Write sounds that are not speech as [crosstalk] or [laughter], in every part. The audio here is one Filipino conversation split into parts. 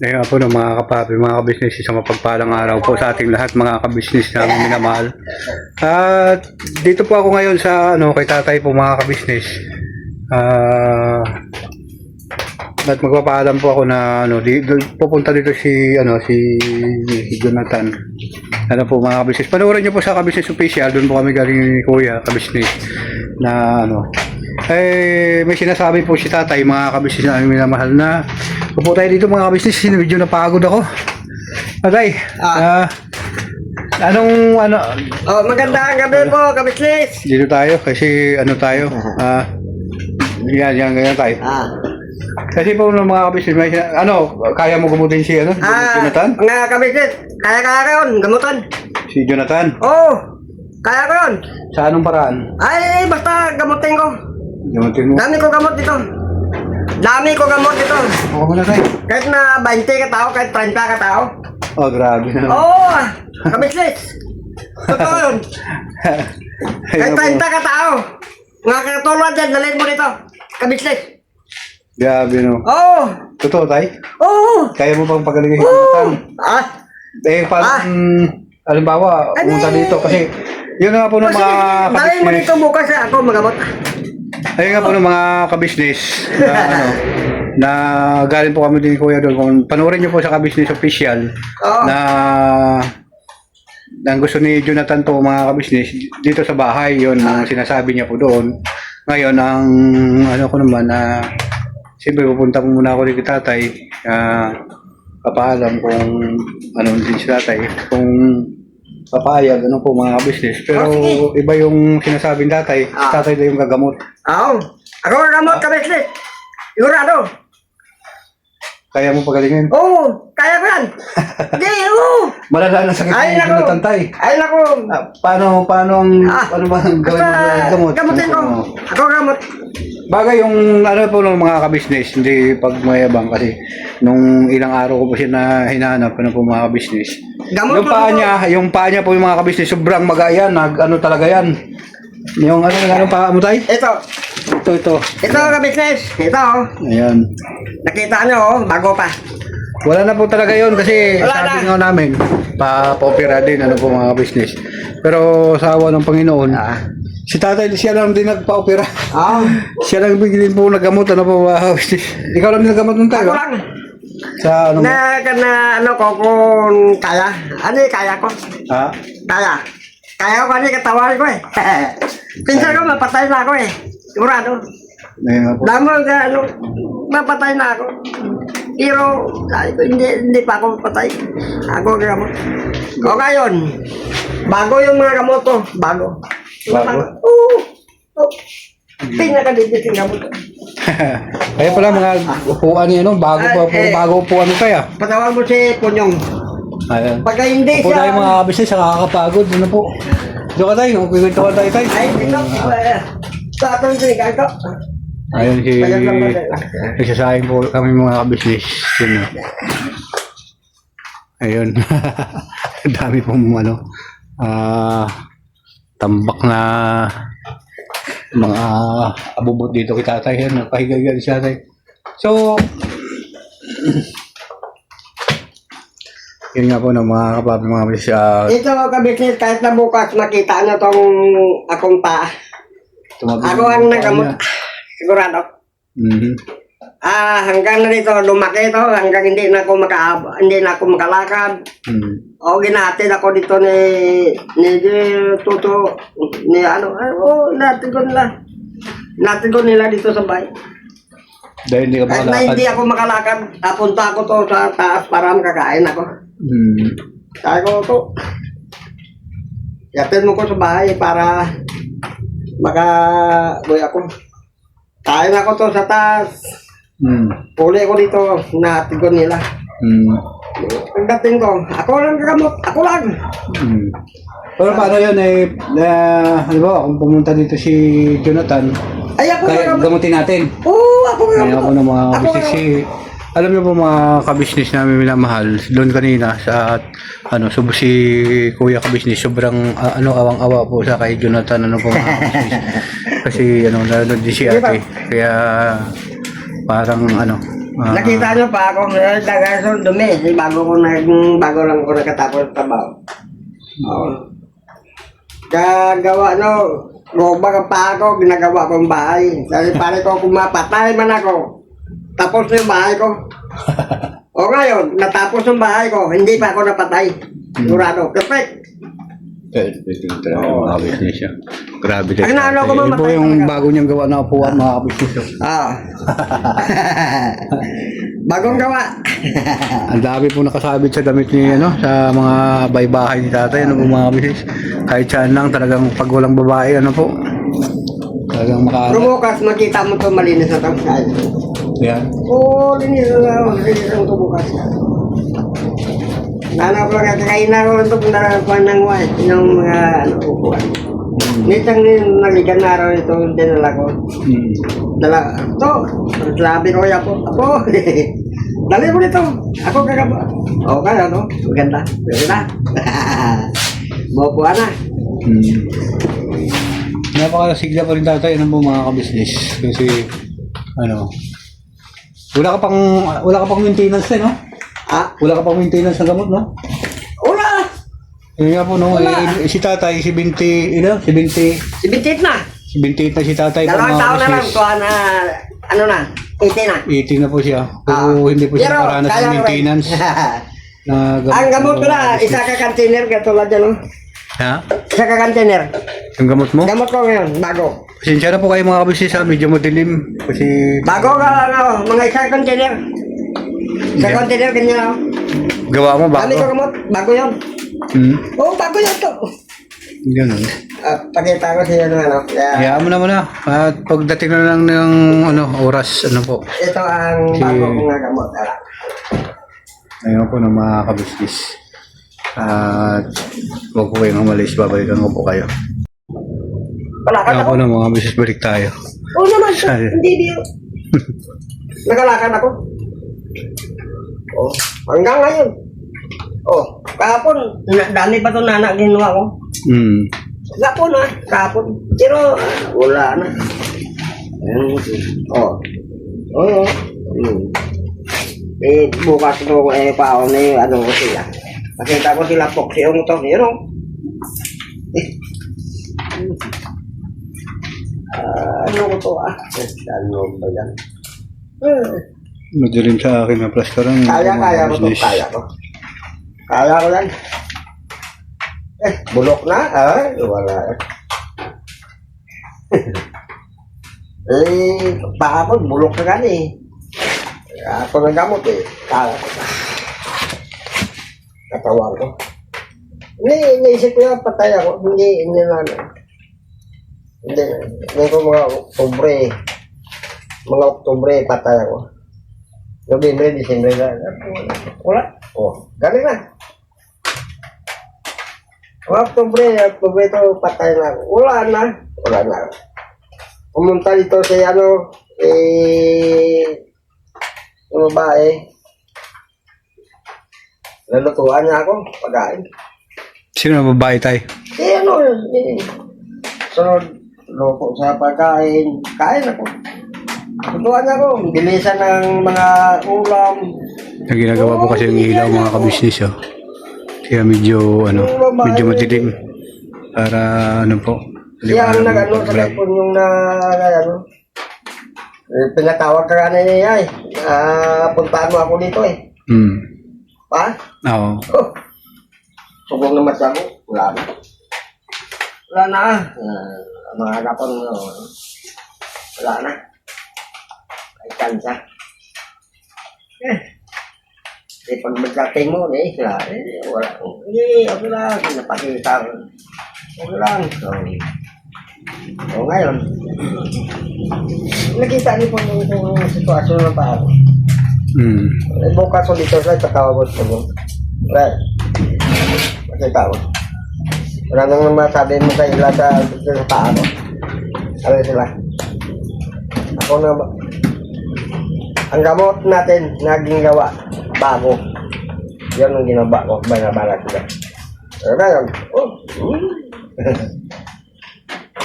Ayun po ng mga kapapi, mga kabisnes, isang mapagpalang araw po sa ating lahat mga kabisnes namin minamahal. At dito po ako ngayon sa ano kay tatay po mga kabisnes. Ah at magpapaalam po ako na ano di, do- pupunta dito si ano si, si Jonathan. Ano po mga kabisnes. Panoorin niyo po sa kabisnes official, doon po kami galing ni Kuya kabisnes na ano eh may sinasabi po si tatay mga kabisnes na aming minamahal na Upo tayo dito mga kabisnes, medyo napagod ako. Tatay, ah, anong ano Oh, magandang gabi po, kabisnes. dito tayo kasi ano tayo ah yan yan ganyan tayo. Ah, Kasi po ng mga kabisnes, may, ano, kaya mo gumutin si ano, ah, Jonathan? mga kabisnes, kaya kaya yun, gamutan. Si Jonathan. Oh, kaya ko yun. Sa anong paraan? Ay, basta gamutin ko. Gamutin mo. Dami ko gamot dito. Dami ko gamot dito. Ako muna tayo. Kahit na 20 ka tao, kahit 30 ka tao. Oh, grabe na. Oo, oh, kabisnes. Totoo yun. [laughs] Kahit Ayun 30 po. ka tao. Mga katulad dyan, dalhin mo dito. Kabisnes. Grabe no. Oo. Oh, Totoo tayo? oo. Kaya mo pang pagalingan si Oo. Jonathan? Ah, Eh, parang, halimbawa, Ano pumunta eh? dito kasi, yun nga po ng Kasi, mga dalhin mo kabisnes. dito bukas eh, ako magamot. Ayun nga po ng mga kabisnes na [laughs] ano, na galing po kami din kuya doon. Kung panoorin niyo po sa kabisnes official Oo. na na ang gusto ni Jonathan po mga kabisnes dito sa bahay yon ang sinasabi niya po doon. Ngayon ang ano ko naman na siyempre pupunta po muna ako dito kay tatay ah papaalam kung ano din si tatay kung papayag ano po mga kabisnes pero Oh, sige. iba yung sinasabing tatay Ah. tatay daw yung gagamot Oo. Ako magamot kabisnes. Sigurado. kaya mo pagalingin Oo, kaya ko yan. [laughs] Hindi, oo. malala na sakit Ay, ni nako. Ay, naku. Ah, paano paano ang Ah, ano ba ang gawin mo Basta, ng gamot gamutin ko. Ano? Ako gamot. Bagay yung ano po ng mga kabisnes, hindi pag mayabang kasi nung ilang araw ko po siya na hinahanap ano po mga kabisnes. Gamot Yung paa niya, yung paa niya po yung mga kabisnes, sobrang magaya, nag ano talaga yan. Yung ano, yung anong paa mo tay? Ito. Ito, ito. Ito ka business. Ito. oh. Ayan. Nakita nyo, oh, bago pa. Wala na po talaga yon kasi Wala sabi na. nga namin, pa-opera din ano po mga kabisnes. Pero sa awa ng Panginoon, Ah. Si tatay siya lang din nagpa-opera. Oo. [laughs] Siya lang bigyan po naggamot ano po kabisnes. Ikaw lang din naggamot ng tayo? Ako lang. Sa ano mo? Na, na, ano ko, kung kaya. Ano yung kaya ko? Ha? Kaya. Kaya ko ano yung katawan ko eh. [laughs] Pinsan ko, mapatay na ako eh. Sigurado. Damo ka, ano, mapatay na ako. Pero, hindi, hindi pa ako mapatay. Ako gamot. O ngayon, bago yung mga gamot ko. Bago. Bago? Oo. Oh. Pinakadibis yung gamot ko. Kaya pala mga upuan no? Bago pa, Ah, eh. bago upuan ito kaya. Patawag mo si Punyong. Ayan. Pagka hindi Upo tayo siya... mga kabisnes, nakakapagod. Ano po? Diyo ka tayo, kukwento ka tayo tayo. Ay, dito. Sa atong sinigang ko. Ayun si... Tayo? Nagsasahin po kami mga kabisnes. Yun. no. Ayun. [laughs] Dami pong ano. Ah... tambak na mga abubot dito kay tatay. Yan, pahigagan siya tatay. So, [clears throat] yun nga po ng mga kapapi mga kabisnes. ah, Ito kabisnes, kahit na bukas makita nyo tong akong pa. Ako ang nagamot. Sigurado. Mhm. Ah, hanggang na dito lumaki ito, hanggang hindi na ako maka hindi na ako makalakad. Mhm. O ginatid ako dito ni ni Tuto ni ano, ay, oh, natin ko nila. Natin ko nila dito sa bahay. Dahil hindi ka Kahit na makalakad. hindi ako makalakad, napunta ako to sa taas para makakain ako. Mhm. Sabi ko to, yapin mo ko sa bahay para maka buhay ako. Kain ako to sa taas. Mhm. Puli ko dito, natin ko nila. Mhm. Pagdating ko, ako lang gagamot, ako lang. Hmm. Pero paano yun eh, na, ano ba, kung pumunta dito si Jonathan, Ay, ako kaya gamutin natin. Oo, ako Kaya gagamot. ako ng mga Ako si, alam niyo po mga kabisnes namin minamahal, doon kanina sa, ano, subo si Kuya kabisnes, sobrang, ah, ano, awang-awa po sa kay Jonathan, ano po mga kabisnes. [laughs] Kasi, ano, nanonood din si ate. Kaya, parang, ano, Ah. Nakita niyo pa ako, taga so dumi, eh, bago ko nag, bago lang ko nakatapos trabaho. Oo. Kagawa, no, gumbaga pa ako, ginagawa kong bahay. Dahil pare ko, kung mapatay man ako, tapos na yung bahay ko. [laughs] o ngayon, natapos yung bahay ko, hindi pa ako napatay. Sigurado, perfect. Ito talaga mga kabisnes siya. Grabe Ang naano ko, Ito po mamatay yung talaga. bago niyang gawa na upuan mga kabisnes. Ah. [laughs] Bagong gawa. [laughs] Ang dami po nakasabit sa damit ni ano sa mga baybahay ni tatay ano po mga kabisnes. Kahit saan lang talagang pag walang babae ano po. Talagang makaano. Bumukas, makita mo to malinis na to. Yan. Oo, linis na linis ang bukas. Nanap lang at kain na ako ito kung narakuan ng white, yung mga ano, upuan. Nitang naligan na araw ito, dinala ko. Hmm. Dala, to, sabi ko kaya po, ako, [laughs] dali mo nito, ako kagaba. O kaya, no? Maganda, na. [laughs] Maupuan na. Hmm. Napakasigla pa rin tatay ano po mga kabisnes. Kasi ano wala ka pang wala ka pang maintenance eh, no? Ah, Wala ka pang maintenance ng gamot, no? wala! Yun nga po, no? Wala. Eh, si tatay, si Binti, ino? Si Binti, Si Bitit na. si Binti na si tatay po Dalawang mga taon na lang, kuha na, ano na, 18 na. 18 na po siya. Pero Ah. hindi po siya Pero, nakaranas kaya ng rin. maintenance. [laughs] na Ang gamot ko na, isa ka container, katulad yan, no? Ha? Isa ka container. Yung gamot mo? Gamot ko ngayon, bago. Pasensya na po kayo mga kabisnes ha, medyo madilim. Kasi Bago ka lang ako, mga isa container. Yeah. container, ganyan ako. gawa mo Dami ko bago. gamot, bago yun. Hmm. Oo, bago yun to. Ganun. At pakita ko siya ng ano. Kaya, Hayaan mo na muna. At pagdating na lang ng ano, oras, ano po. ito ang Si- bago kong nga gamot. Ala. Ngayon po ng mga kabisnes. At huwag po kayong umalis, babalikan ko po kayo. Palakad Ngayon ako. po ng mga kabisnes, balik tayo. Oo naman, hindi biyo. [laughs] Nakalakad ako. Oh, hanggang ngayon. Oh, kahapon, na- dami pa itong nanak ginawa ko. Hmm. Kahapon ah, kahapon. Pero wala na. Ayan. Oh. Oh, oh. Hmm. Eh, bukas ko eh, paon yung ano ko sila. Nakita ko sila poksiyong to, you know. Eh. Ah, ano ko to ah? Eh, Ano ba yan? Eh, Madilim sa akin na plus ka lang. Kaya, kaya ko to, kaya ko. Kaya ko yan. Eh, bulok na. Ah, wala. [laughs] eh, baka ko, bulok na gan eh. Ako na gamot eh. Kaya ko. Katawan ko. Hindi, naisip ko yung patay ako. Hindi, hindi na ano. Hindi, hindi ko mga Oktubre. Mga Oktubre, patay ako. November, December na. Wala. Oh, galing na. Oktubre, Oktubre ito, patay na. ako. Wala na. Wala na. Pumunta dito si ano, eh, yung babae. Nalutuan niya ako, pagkain. Sino babae tayo? Eh, ano, eh. So, loko sa pagkain. Kain ako. Lutuan niya ako. Bilisan ng mga ulam. Ang ginagawa po kasi yung ilaw mga kabisnes oh. Kaya medyo ano, medyo madilim. Para ano po. Siya ang nag-ano ng sa vlog. telefon yung na, ano. Eh, pinatawag ka nga niya eh. Ah, puntahan mo ako dito eh. Hmm. Pa? Oo. Oh. Subong naman siya ako. Wala na. Wala na. Uh, mga harapan mo. Wala na. Ay, kansa. Eh. Eh, pag magdating mo, eh, wala. Eh, wala. Eh, okay lang. Napakita ko. Okay lang. So, so ngayon, nakita niyo po yung, yung sitwasyon na pa ako. Hmm. Eh, bukas ulit ako sa tatawag ko mo. Right. Makita ko. Wala nang masabi mo sa ila sa, sa paa ko. Ano sila? Ako na ba? Ang gamot natin na ginawa bago. Yan ang ginawa ko. Bala-bala sila. Pero ngayon, oh, hmm. [laughs]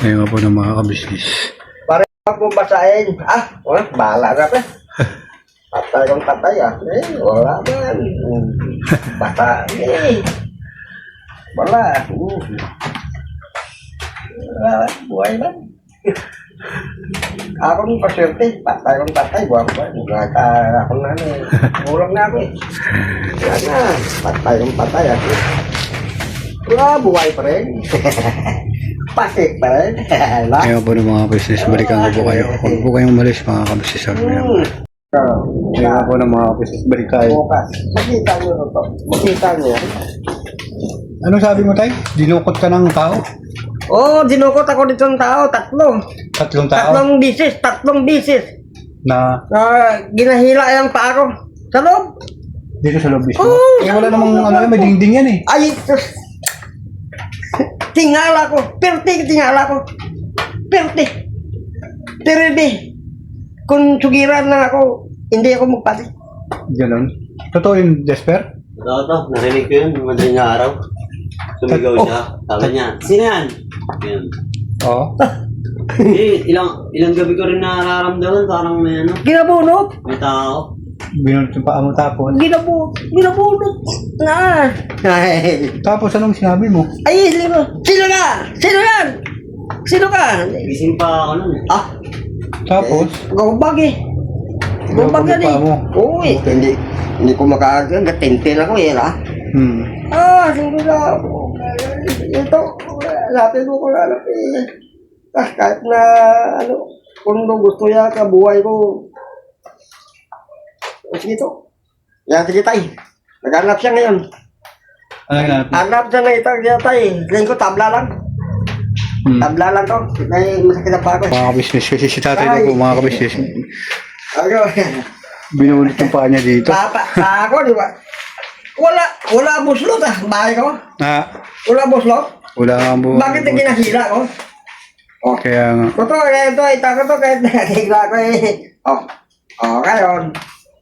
Ngayon po ng mga kabisnes. Pare ako basahin. Ah, wala, bahala na pa. [laughs] Patay kang patay ah. Eh, wala man. Bata, eh. Wala. Uh. Wala, buhay man. Ako nung paswerte, patay kang patay, ba? Nagkaka ako na ano eh. Ulang na ako eh. Wala na, patay kang patay ah. Wala, buhay pa rin. [laughs] Pasik pa rin. [laughs] Kaya po ng mga business, balikan ko po kayo. Huwag po kayong umalis mga ka-business. Hmm. Kaya po ng mga business, balik tayo. Bukas. Makita nyo na to. Makita nyo. Anong sabi mo tayo? Dinukot ka ng tao? Oo, oh, dinukot ako dito ng tao. Tatlo. Tatlong tao? Tatlong bisis. Tatlong bisis. Na Na ginahila yung paa ko. Sa loob. dito sa loob mismo? Oo, eh, wala namang ano, may dingding yan eh. Ay, tingala ko. Perti, tingala ko. Perti. Teribi. Kung sugiran lang ako, hindi ako magpati. Ganon. Totoo yung Jesper? Totoo to, narinig ko yun, madaling araw. Sumigaw Oh. siya. Sabi niya, sino yan? Yan. Oo. [laughs] Eh, ilang, ilang gabi ko rin nararamdaman, parang may ano, Ginabunot. may tao. Binunod yung paa mo tapos. Ginabunot. Ginabunot. Na. Ay. Tapos anong sinabi mo? Ay, sino? Sino ka? Sino yan? Sino ka? Gising pa ako nun eh. Ah, Tapos, gawbag eh. Gawbag yan eh. Mo. Oo eh. Hindi, hindi ko makakagal. Gatintin ako eh, ha? hmm. Ah, sino na ako? Ito, natin ko kulalap eh. Ah, kahit na, ano, kung gusto niya ka, buhay ko. O, sige to. Yan, sige tay. Naghanap siya ngayon. Ano yung Hanap siya ng itang siya tay. Tingin ko, tabla lang. hmm. Tabla lang to. May masakit ang pa ako. Mga ka-business, kasi si tatay daw po mga ka-business. [laughs] Ano? Binunod yung paa niya dito. Papa, pa ako, di ba? Wala, wala buslot ah. Bahay ko. Ah, Wala buslot. wala nga po. Bakit yung ginahila ko? Oh. Kaya nga. Ito, ito, ito ko to, kahit [laughs] nakikila ko eh. Oh, oh, ngayon.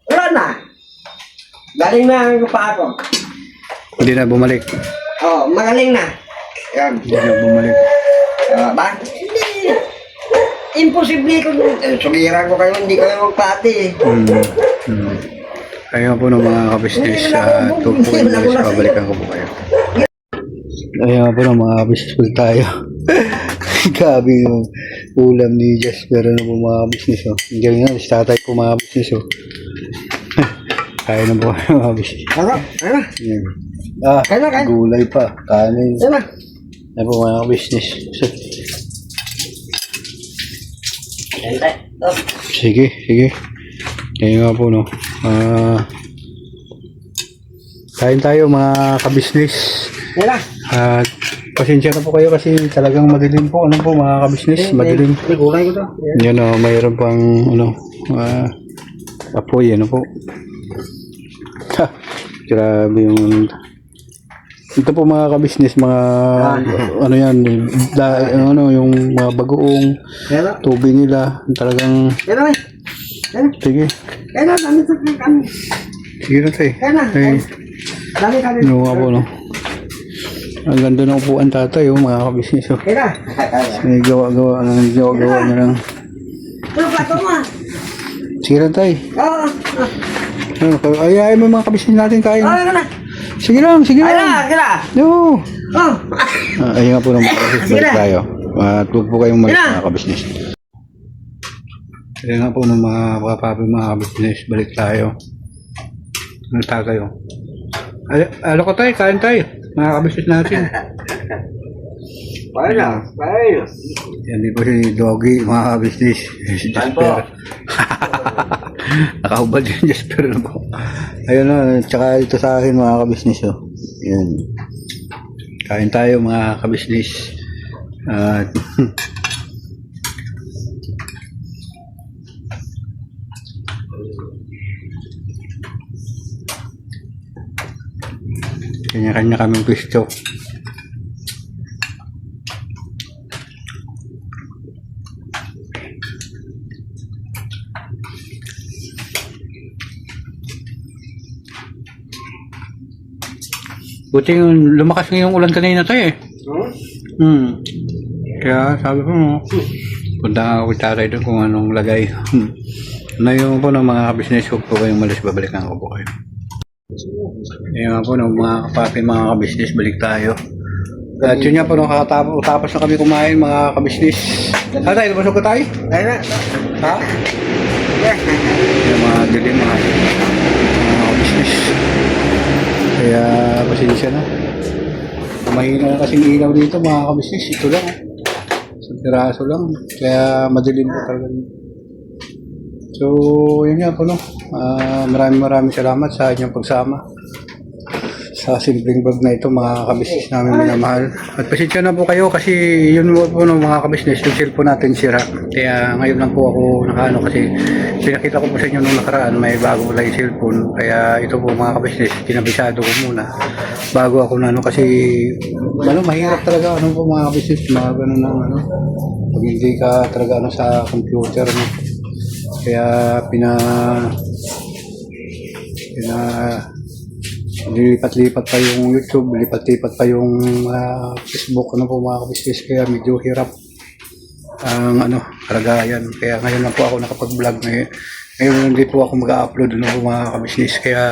Wala na. Galing na ang pa ako. Hindi na bumalik. Oh, magaling na. Yan. Hindi na bumalik. Uh, ba? Hindi. Imposible ko. eh, Sugiran ko kayo, hindi kayo magpati eh. Hmm. Kaya po ng mga ka-business, uh, po kayo umalis, pabalikan ko po kayo. Ayan po ng mga ka-business po tayo. [laughs] Grabe yung ulam ni Jasper ano po mga business oh. Ang galing nga, si tatay po mga business oh. [laughs] Kaya na po kayo, [laughs] mga business. Ano? Ano? Yan. Ah, Kaya na, kaya na. gulay pa. Kanin. Yan na. Ayan po mga. Oh, Sige, sige. Kaya nga po no. Ah, kain tayo mga kabisnes. Yan na. At pasensya na po kayo kasi talagang madilim po. Ano po mga kabisnes? Madilim. Nagulay ko to. Yan. O, mayroon pang ano, ah, apoy, ano po. Ha, [laughs] grabe yung ito po mga kabisnes, mga ano yan, da, ano, yung mga bagoong tubig nila, talagang, Na. Na. sige, Yan na. Dami sa kami. sige na tayo. Yan na. Ay, Dami kami. ano nga po, no? Ang ganda ng upuan tatay, oh, mga kabisnes, oh. Yan na. Gawa-gawa, ano, gawa-gawa niya lang. Ano pa ito ma? Sige na tayo. Oo. Ano, ay, ay, may mga kabisnes natin kain. Oo, yan na. Sige lang, sige Ay lang. na. Yan na. No. Oh. Ah, ayun nga po ng mga Sige na. tayo. At huwag po kayong Sige na. mga kabisnes. Ayun nga po ng mga kapapi mga kabisnes, balik tayo. Ano tayo? Al alo ko tayo, kain tayo. Mga kabisnes natin. [laughs] Paano? Paano? Yan din po si Doggy, mga kabisnes. Si po. Jasper. [laughs] Nakahubad yung Jasper na po. Ayun na, tsaka ito sa akin mga kabisnes. Oh. Yan. Kain tayo mga kabisnes. [laughs] At Kanya-kanya kaming pwesto. Buti yung lumakas ngayong ulan kanina tayo eh. Hmm? Hmm. Kaya sabi ko, punta ako kay tatay doon kung anong lagay. Hmm. Na yung po ng mga kabisnes ko po kayong malis, babalikan ko po kayo. Yung nga po ng mga kapapi, mga kabisnes, balik tayo. At yun nga po, nung kakatapos tapos na kami kumain, mga kabisnes. Tayo, lumusog ka tayo? Ayun na. Ha? Yung mga dilim, mga, mga kabisnes. Kaya, pasensya na. Mahina na kasing ilaw dito, mga kabisnes. Ito lang. oh. Isang piraso lang. Kaya, madilim po talaga. So, yun nga po, no. Ah, maraming maraming salamat sa inyong pagsama sa simpleng vlog na ito mga kabisnes namin minamahal. At pasensya na po kayo kasi yun po, po no, mga kabisnes, yung cellphone natin sira. Kaya ngayon lang po ako nakaano kasi pinakita ko po sa inyo nung nakaraan may bago lang yung cellphone. Kaya ito po mga kabisnes, kinabisado ko muna bago ako na ano kasi ano, mahirap talaga ano po mga kabisnes, mga ganun ng ano. Pag hindi ka talaga ano sa computer no. Kaya pina pina Lilipat-lipat pa yung YouTube, lipat-lipat pa yung ah, Facebook, ano po mga kabisnes, kaya medyo hirap ang ano, kalagayan. Kaya ngayon lang po ako nakapag-vlog ngayon. Ngayon hindi po ako mag-upload ano po mga kabisnes, kaya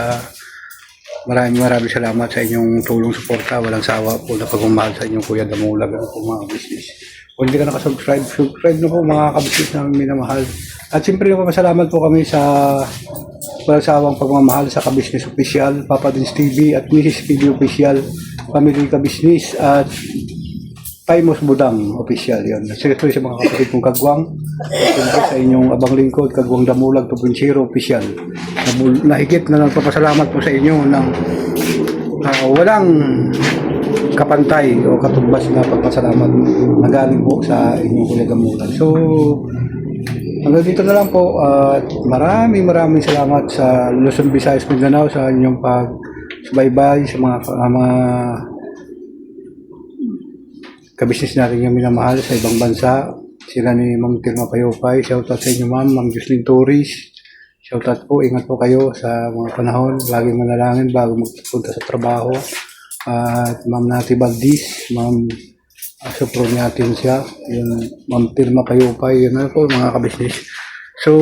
maraming maraming salamat sa inyong tulong suporta. Walang sawa po na pagmamahal sa inyong Kuya Damulag ano po mga kabisnes. Kung hindi ka nakasubscribe, subscribe na po mga kabisnes namin minamahal. At siyempre napapasalamat po kami sa walang sawang pagmamahal sa Kabisnes Official, Papa Dins TV at Mrs. TV Official, Family Kabisnes at Paimos Budang Official yon. Siyempre sa mga kapatid kong kagwang, siyempre sa inyong abang lingkod, kagwang Damulag 2.0 Official. Nahigit na nagpapasalamat po sa inyo ng ah, walang kapantay o katumbas na pagpasalamat na galing po sa inyong kuya gamutan. So, hanggang dito na lang po at maraming maraming salamat sa Luzon, Visayas, Mindanao sa inyong pag subaybay sa mga, uh, mga kabisnes natin yung minamahal sa ibang bansa. Sila ni Ma'am Tilma Payopay. Shoutout sa inyo ma'am, Ma'am Jocelyn Torres. Shoutout po, ingat po kayo sa mga panahon. Laging manalangin bago magpunta sa trabaho. At Ma'am Nati Valdis, Ma'am Asopro natin siya. Yun, Ma'am Tilma Payopay. Yun na po mga kabisnes. So,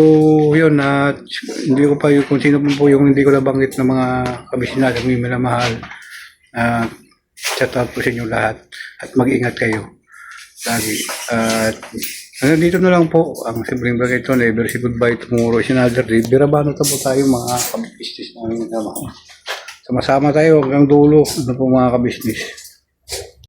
yun, at hindi ko pa yung kung sino pa po yung hindi ko nabanggit ng mga kabisnes natin may minamahal. Uh, shout out po sa inyo lahat at mag-ingat kayo lagi. At hanggang dito na lang po ang simpleng bagay ito. Never say goodbye tomorrow is another day. Birabano na po tayo mga kabisnes namin naman. Sama-sama tayo hanggang dulo. Ano po mga kabisnes.